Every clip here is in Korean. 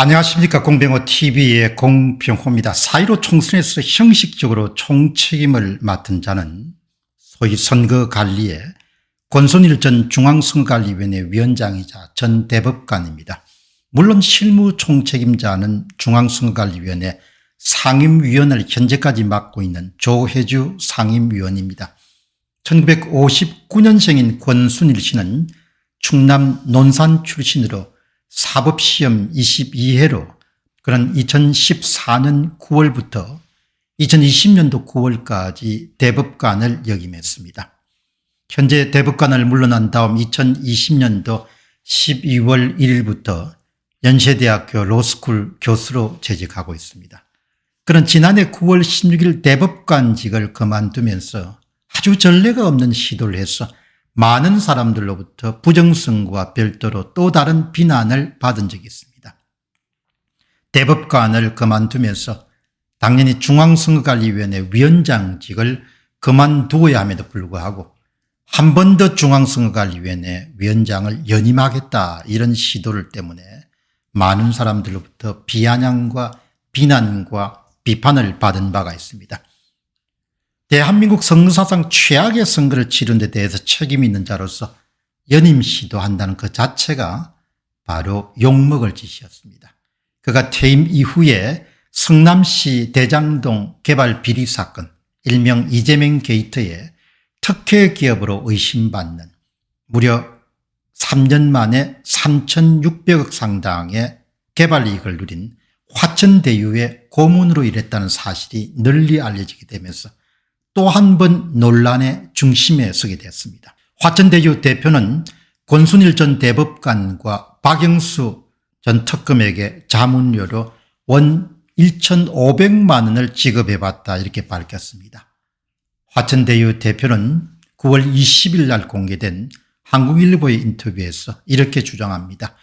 안녕하십니까 공병호 TV의 공병호입니다. 4.15 총선에서 형식적으로 총책임을 맡은 자는 소위 선거관리의 권순일 전 중앙선거관리위원회 위원장이자 전 대법관입니다. 물론 실무 총책임자는 중앙선거관리위원회 상임위원을 현재까지 맡고 있는 조혜주 상임위원입니다. 1959년생인 권순일 씨는 충남 논산 출신으로 사법시험 22회로 그런 2014년 9월부터 2020년도 9월까지 대법관을 역임했습니다. 현재 대법관을 물러난 다음 2020년도 12월 1일부터 연세대학교 로스쿨 교수로 재직하고 있습니다. 그런 지난해 9월 16일 대법관직을 그만두면서 아주 전례가 없는 시도를 해서 많은 사람들로부터 부정성과 별도로 또 다른 비난을 받은 적이 있습니다. 대법관을 그만두면서 당연히 중앙선거관리위원회 위원장직을 그만두어야 함에도 불구하고 한 번 더 중앙선거관리위원회 위원장을 연임하겠다 이런 시도를 때문에 많은 사람들로부터 비아냥과 비난과 비판을 받은 바가 있습니다. 대한민국 선거사상 최악의 선거를 치른 데 대해서 책임 있는 자로서 연임 시도한다는 그 자체가 바로 욕먹을 짓이었습니다. 그가 퇴임 이후에 성남시 대장동 개발 비리 사건 일명 이재명 게이트에 특혜 기업으로 의심받는 무려 3년 만에 3,600억 상당의 개발 이익을 누린 화천대유의 고문으로 일했다는 사실이 널리 알려지게 되면서 또 한 번 논란의 중심에 서게 됐습니다. 화천대유 대표는 권순일 전 대법관과 박영수 전 특검에게 자문료로 원 1,500만 원을 지급해봤다 이렇게 밝혔습니다. 화천대유 대표는 9월 20일 날 공개된 한국일보의 인터뷰에서 이렇게 주장합니다.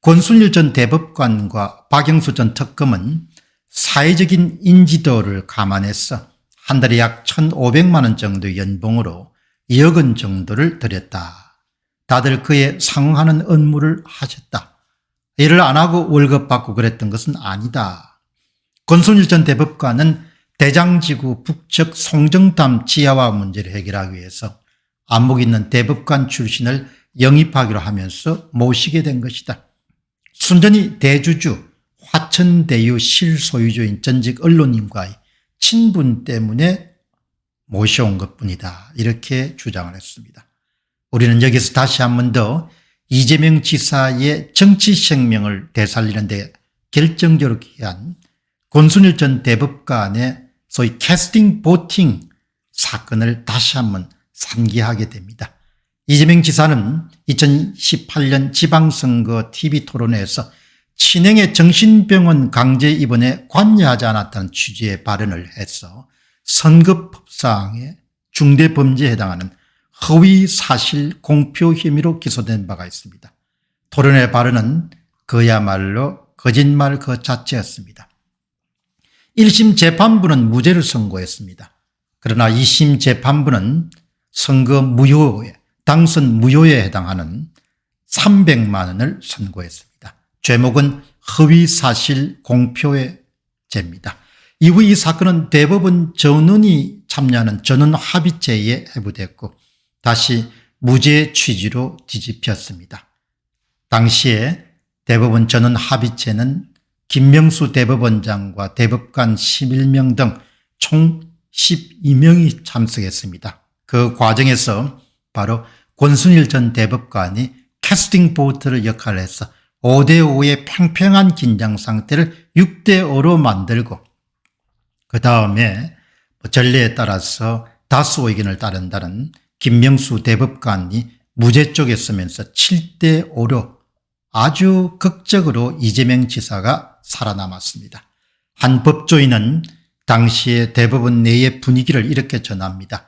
권순일 전 대법관과 박영수 전 특검은 사회적인 인지도를 감안해서 한 달에 약 1,500만 원 정도 연봉으로 2억 원 정도를 들였다. 다들 그에 상응하는 업무를 하셨다. 일을 안 하고 월급 받고 그랬던 것은 아니다. 권순일 전 대법관은 대장지구 북측 송정담 지하화 문제를 해결하기 위해서 안목 있는 대법관 출신을 영입하기로 하면서 모시게 된 것이다. 순전히 대주주 화천대유 실소유주인 전직 언론인과의 친분 때문에 모셔온 것 뿐이다. 이렇게 주장을 했습니다. 우리는 여기서 다시 한 번 더 이재명 지사의 정치 생명을 되살리는 데 결정적으로 기한 권순일 전 대법관의 소위 캐스팅 보팅 사건을 다시 한 번 상기하게 됩니다. 이재명 지사는 2018년 지방선거 TV 토론회에서 친행의 정신병원 강제 입원에 관여하지 않았다는 취지의 발언을 해서 선거법상의 중대범죄에 해당하는 허위 사실 공표 혐의로 기소된 바가 있습니다. 토론회 발언은 그야말로 거짓말 그 자체였습니다. 1심 재판부는 무죄를 선고했습니다. 그러나 2심 재판부는 선거 무효에 당선 무효에 해당하는 300만 원을 선고했습니다. 죄목은 허위사실 공표의 죄입니다. 이후 이 사건은 대법원 전원이 참여하는 전원 합의체에 해부됐고 다시 무죄 취지로 뒤집혔습니다. 당시에 대법원 전원 합의체는 김명수 대법원장과 대법관 11명 등 총 12명이 참석했습니다. 그 과정에서 바로 권순일 전 대법관이 캐스팅 보트를 역할을 해서 5대5의 팽팽한 긴장 상태를 6대5로 만들고 그 다음에 뭐 전례에 따라서 다수 의견을 따른다는 김명수 대법관이 무죄 쪽에 서면서 7대5로 아주 극적으로 이재명 지사가 살아남았습니다. 한 법조인은 당시의 대법원 내의 분위기를 이렇게 전합니다.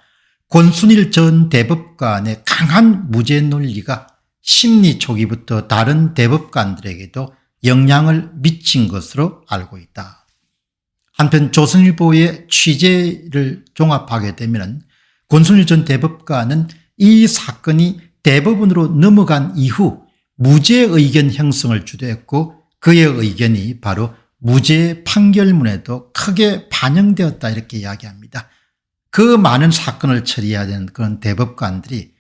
권순일 전 대법관의 강한 무죄 논리가 심리 초기부터 다른 대법관들에게도 영향을 미친 것으로 알고 있다. 한편 조선일보의 취재를 종합하게 되면 권순일 전 대법관은 이 사건이 대법원으로 넘어간 이후 무죄 의견 형성을 주도했고 그의 의견이 바로 무죄 판결문에도 크게 반영되었다 이렇게 이야기합니다. 그 많은 사건을 처리해야 되는 그런 대법관들이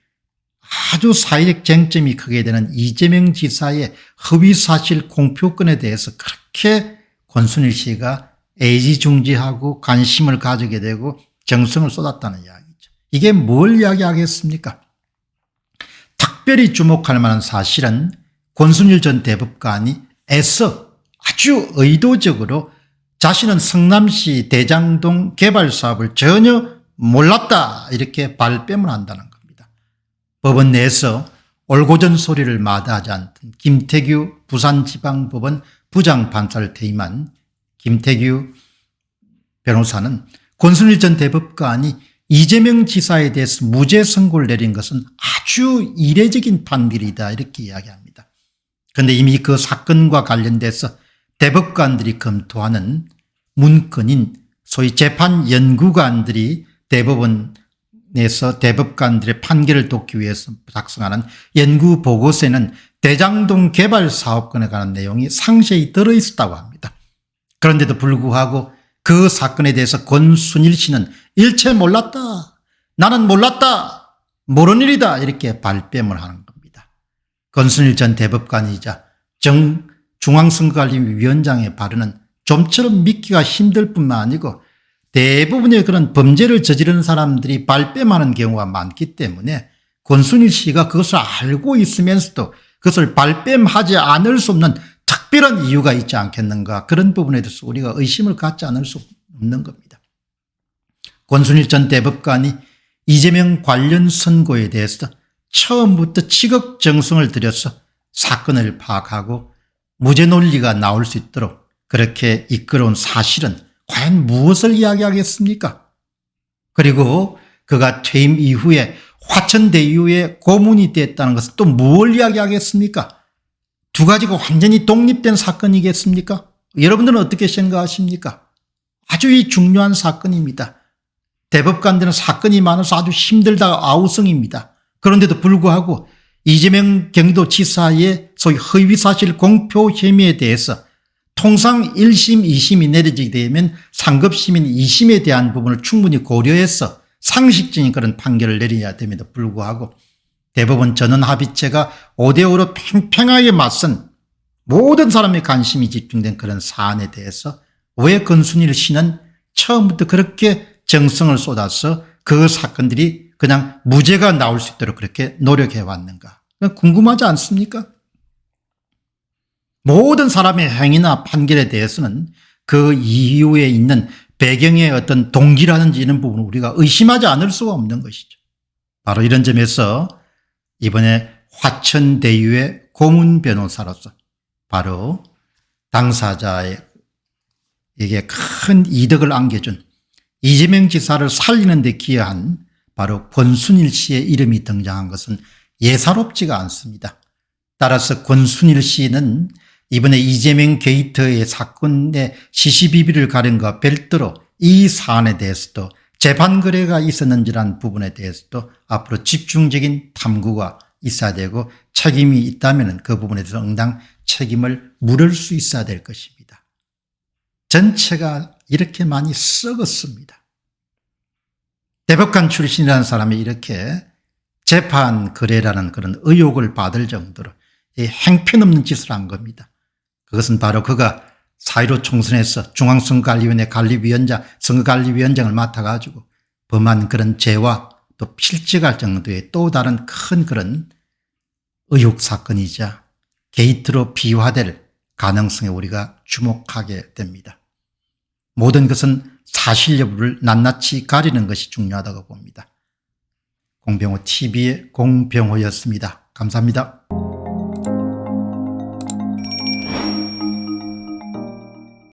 아주 사회적 쟁점이 크게 되는 이재명 지사의 허위사실 공표권에 대해서 그렇게 권순일 씨가 애지중지하고 관심을 가지게 되고 정성을 쏟았다는 이야기죠. 이게 뭘 이야기하겠습니까? 특별히 주목할 만한 사실은 권순일 전 대법관이 애써 아주 의도적으로 자신은 성남시 대장동 개발 사업을 전혀 몰랐다 이렇게 발뺌을 한다는 겁니다. 법원 내에서 올고전 소리를 마다하지 않던 김태규 부산지방법원 부장판사를 퇴임한 김태규 변호사는 권순일 전 대법관이 이재명 지사에 대해서 무죄 선고를 내린 것은 아주 이례적인 판결이다 이렇게 이야기합니다. 그런데 이미 그 사건과 관련돼서 대법관들이 검토하는 문건인 소위 재판 연구관들이 대법원 에서 대법관들의 판결을 돕기 위해서 작성하는 연구 보고서에는 대장동 개발 사업권에 관한 내용이 상세히 들어 있었다고 합니다. 그런데도 불구하고 그 사건에 대해서 권순일 씨는 일체 몰랐다. 나는 몰랐다. 모르는 일이다. 이렇게 발뺌을 하는 겁니다. 권순일 전 대법관이자 정 중앙선거관리위원장의 발언은 좀처럼 믿기가 힘들 뿐만 아니고 대부분의 그런 범죄를 저지르는 사람들이 발뺌하는 경우가 많기 때문에 권순일 씨가 그것을 알고 있으면서도 그것을 발뺌하지 않을 수 없는 특별한 이유가 있지 않겠는가 그런 부분에 대해서 우리가 의심을 갖지 않을 수 없는 겁니다. 권순일 전 대법관이 이재명 관련 선고에 대해서 처음부터 지극 정성을 들여서 사건을 파악하고 무죄 논리가 나올 수 있도록 그렇게 이끌어온 사실은 과연 무엇을 이야기하겠습니까? 그리고 그가 퇴임 이후에 화천대유의 고문이 됐다는 것은 또뭘 이야기하겠습니까? 두 가지가 완전히 독립된 사건이겠습니까? 여러분들은 어떻게 생각하십니까? 아주 이 중요한 사건입니다. 대법관들은 사건이 많아서 아주 힘들다가 아우성입니다. 그런데도 불구하고 이재명 경기도지사의 소위 허위사실 공표 혐의에 대해서 통상 1심, 2심이 내려지게 되면 상급심인 2심에 대한 부분을 충분히 고려해서 상식적인 그런 판결을 내려야 됩니다. 불구하고 대법원 전원합의체가 5대5로 팽팽하게 맞선 모든 사람의 관심이 집중된 그런 사안에 대해서 왜 건순일 씨는 처음부터 그렇게 정성을 쏟아서 그 사건들이 그냥 무죄가 나올 수 있도록 그렇게 노력해 왔는가. 궁금하지 않습니까? 모든 사람의 행위나 판결에 대해서는 그 이후에 있는 배경의 어떤 동기라든지 이런 부분을 우리가 의심하지 않을 수가 없는 것이죠. 바로 이런 점에서 이번에 화천대유의 고문 변호사로서 바로 당사자에게 큰 이득을 안겨준 이재명 지사를 살리는 데 기여한 바로 권순일 씨의 이름이 등장한 것은 예사롭지가 않습니다. 따라서 권순일 씨는 이번에 이재명 게이트의 사건의 시시비비를 가린 것 별도로 이 사안에 대해서도 재판 거래가 있었는지라는 부분에 대해서도 앞으로 집중적인 탐구가 있어야 되고 책임이 있다면 그 부분에 대해서 응당 책임을 물을 수 있어야 될 것입니다. 전체가 이렇게 많이 썩었습니다. 대법관 출신이라는 사람이 이렇게 재판 거래라는 그런 의혹을 받을 정도로 행편없는 짓을 한 겁니다. 그것은 바로 그가 사이로 총선에서 중앙선거관리위원회 관리위원장, 선거관리위원장을 맡아가지고 범한 그런 죄와 또 필적할 정도의 또 다른 큰 그런 의혹 사건이자 게이트로 비화될 가능성에 우리가 주목하게 됩니다. 모든 것은 사실 여부를 낱낱이 가리는 것이 중요하다고 봅니다. 공병호 TV의 공병호였습니다. 감사합니다.